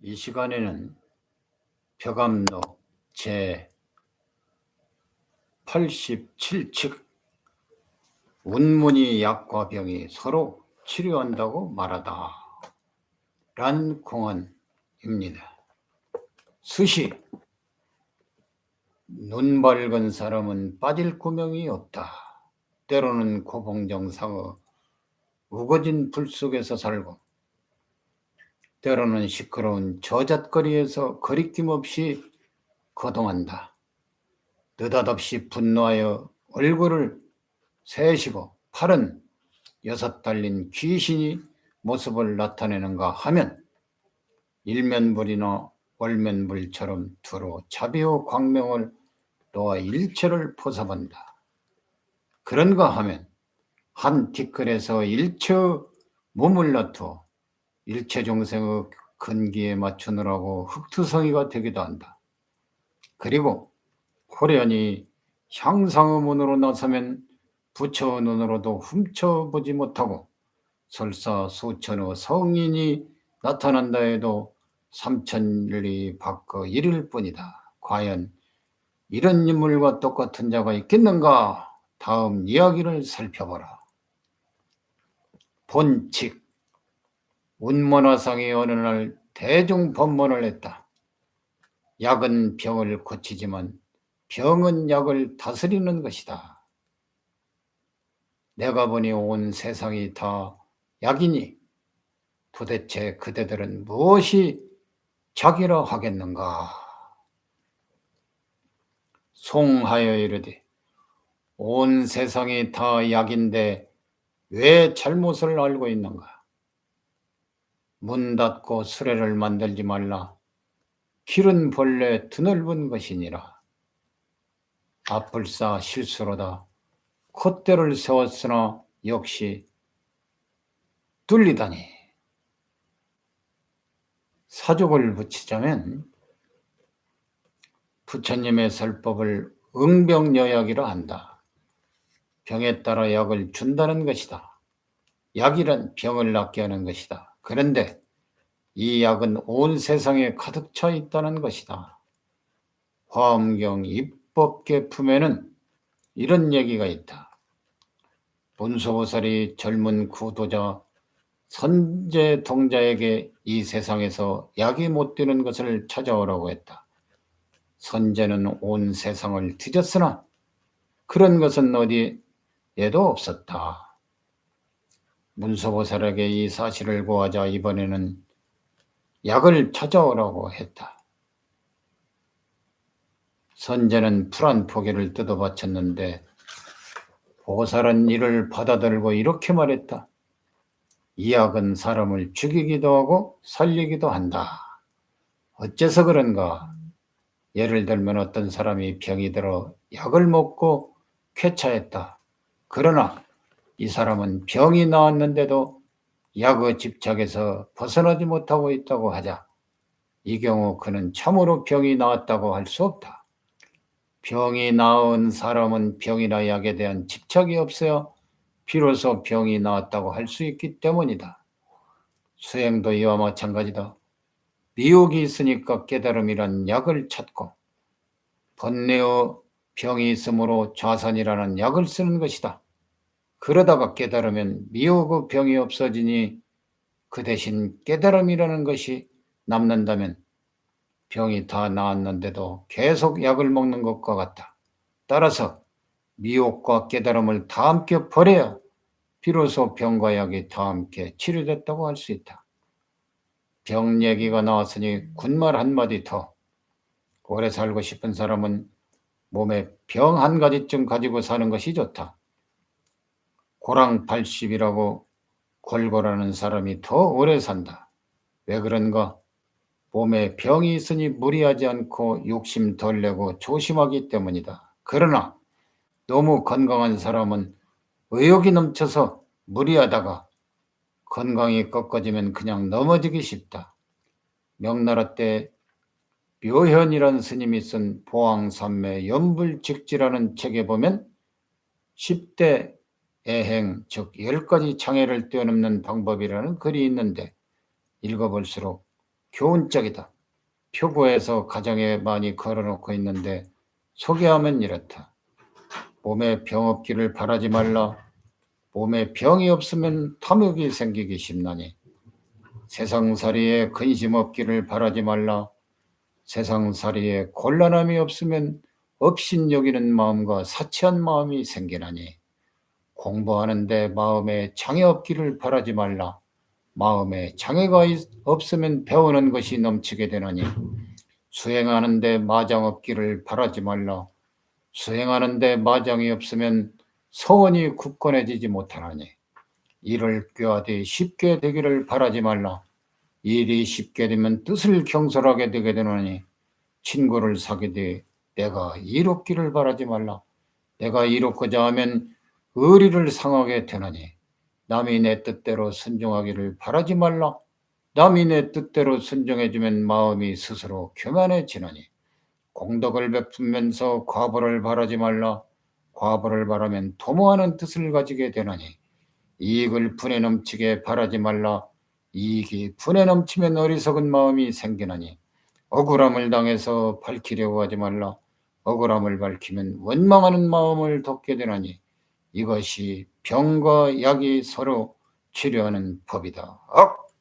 이 시간에는 벽암록 제 87칙 운문이 약과 병이 서로 치료한다고 말하다 란 공언입니다. 수시 눈 밝은 사람은 빠질 구멍이 없다. 때로는 고봉정상의 우거진 불 속에서 살고 때로는 시끄러운 저잣거리에서 거리낌 없이 거동한다. 느닷없이 분노하여 얼굴을 세시고 팔은 여섯 달린 귀신이 모습을 나타내는가 하면 일면불이나 월면불처럼 두루 자비호 광명을 놓아 일체를 포섭한다. 그런가 하면 한 티끌에서 일체 몸을 나투어 일체 중생의 근기에 맞추느라고 흑투성이가 되기도 한다. 그리고 호련히 향상의 문으로 나서면 부처의 눈으로도 훔쳐보지 못하고 설사 수천의 성인이 나타난다 해도 삼천리 밖의 일일 뿐이다. 과연 이런 인물과 똑같은 자가 있겠는가? 다음 이야기를 살펴보라. 본칙 운문화상이 어느 날 대중 법문을 했다. 약은 병을 고치지만 병은 약을 다스리는 것이다. 내가 보니 온 세상이 다 약이니 도대체 그대들은 무엇이 자기라 하겠는가? 송하여 이르되 온 세상이 다 약인데 왜 잘못을 알고 있는가? 문 닫고 수레를 만들지 말라. 길은 본래 드넓은 것이니라. 앞불사 실수로다. 콧대를 세웠으나 역시 뚫리다니. 사족을 붙이자면 부처님의 설법을 응병여약이라 한다. 병에 따라 약을 준다는 것이다. 약이란 병을 낫게 하는 것이다. 그런데 이 약은 온 세상에 가득 차 있다는 것이다. 화엄경 입법계품에는 이런 얘기가 있다. 본소보살이 젊은 구도자 선제 동자에게 이 세상에서 약이 못 되는 것을 찾아오라고 했다. 선제는 온 세상을 뒤졌으나 그런 것은 어디에도 없었다. 문서보살에게 이 사실을 고하자 이번에는 약을 찾아오라고 했다. 선제는 풀한 포기를 뜯어 바쳤는데 보살은 이를 받아들고 이렇게 말했다. 이 약은 사람을 죽이기도 하고 살리기도 한다. 어째서 그런가? 예를 들면 어떤 사람이 병이 들어 약을 먹고 쾌차했다. 그러나 이 사람은 병이 나았는데도 약의 집착에서 벗어나지 못하고 있다고 하자. 이 경우 그는 참으로 병이 나았다고 할 수 없다. 병이 나은 사람은 병이나 약에 대한 집착이 없어야 비로소 병이 나았다고 할 수 있기 때문이다. 수행도 이와 마찬가지다. 미혹이 있으니까 깨달음이란 약을 찾고 번뇌의 병이 있으므로 좌선이라는 약을 쓰는 것이다. 그러다가 깨달으면 미혹의 병이 없어지니 그 대신 깨달음이라는 것이 남는다면 병이 다 나았는데도 계속 약을 먹는 것과 같다. 따라서 미혹과 깨달음을 다 함께 버려야 비로소 병과 약이 다 함께 치료됐다고 할 수 있다. 병 얘기가 나왔으니 군말 한마디 더. 오래 살고 싶은 사람은 몸에 병 한 가지쯤 가지고 사는 것이 좋다. 고랑 80이라고 골고라는 사람이 더 오래 산다. 왜 그런가? 몸에 병이 있으니 무리하지 않고 욕심 덜 내고 조심하기 때문이다. 그러나 너무 건강한 사람은 의욕이 넘쳐서 무리하다가 건강이 꺾어지면 그냥 넘어지기 쉽다. 명나라 때 묘현이라는 스님이 쓴 보왕삼매 연불직지라는 책에 보면 10대 애행, 즉 10가지 장애를 뛰어넘는 방법이라는 글이 있는데 읽어볼수록 교훈적이다. 표구에서 가정에 많이 걸어놓고 있는데 소개하면 이렇다. 몸에 병 없기를 바라지 말라. 몸에 병이 없으면 탐욕이 생기기 쉽나니 세상살이에 근심 없기를 바라지 말라. 세상살이에 곤란함이 없으면 업신 여기는 마음과 사치한 마음이 생기나니 공부하는데 마음에 장애 없기를 바라지 말라. 마음에 장애가 있- 없으면 배우는 것이 넘치게 되나니 수행하는데 마장 없기를 바라지 말라. 수행하는데 마장이 없으면 서원이 굳건해지지 못하나니 일을 꾀하되 쉽게 되기를 바라지 말라. 일이 쉽게 되면 뜻을 경솔하게 되게 되나니 친구를 사귀되 내가 이롭기를 바라지 말라. 내가 이롭고자 하면 의리를 상하게 되나니 남이 내 뜻대로 순종하기를 바라지 말라. 남이 내 뜻대로 순종해주면 마음이 스스로 교만해지나니 공덕을 베풀면서 과보를 바라지 말라. 과보를 바라면 도모하는 뜻을 가지게 되나니 이익을 분에 넘치게 바라지 말라. 이익이 분에 넘치면 어리석은 마음이 생기나니 억울함을 당해서 밝히려고 하지 말라. 억울함을 밝히면 원망하는 마음을 덮게 되나니 이것이 병과 약이 서로 치료하는 법이다. 악!